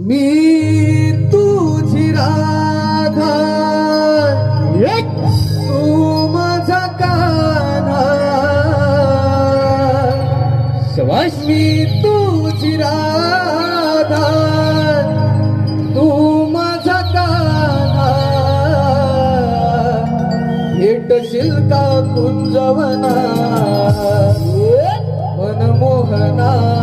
मी तुझी राधा तू माझा कान्हा. शबाश मी तुझी राधा तू माझा कान्हा. भेटशील का कुंजवना मनमोहना.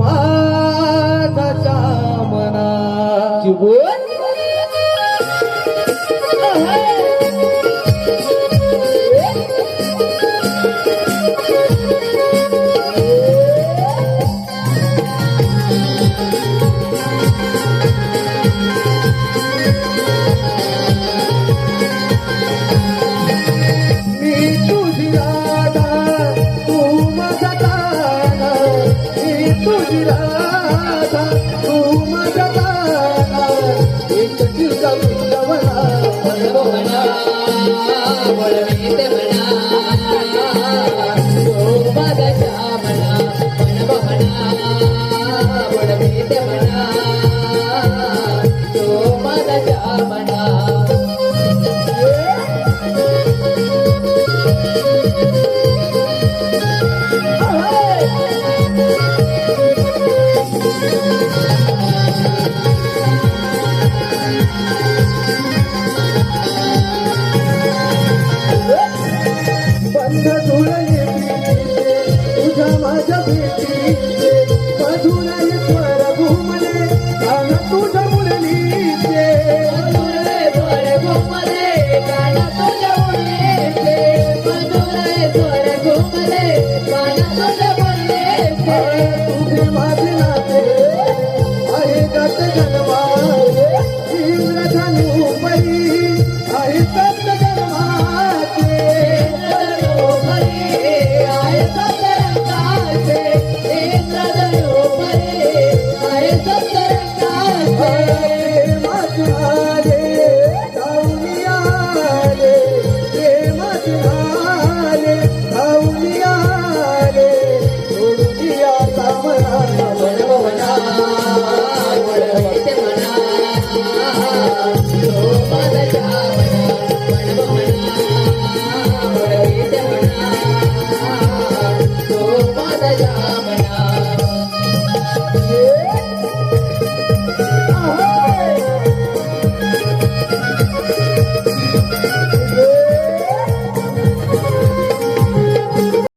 माझा श्यामना मी तुझी राधा तू माझा काना एक चिलका वृंदावना म्हणा वळवीते म्हणा तो माझा श्यामला मन म्हणा बंध जुळले तुझ्या माझ्या भेटी मधुर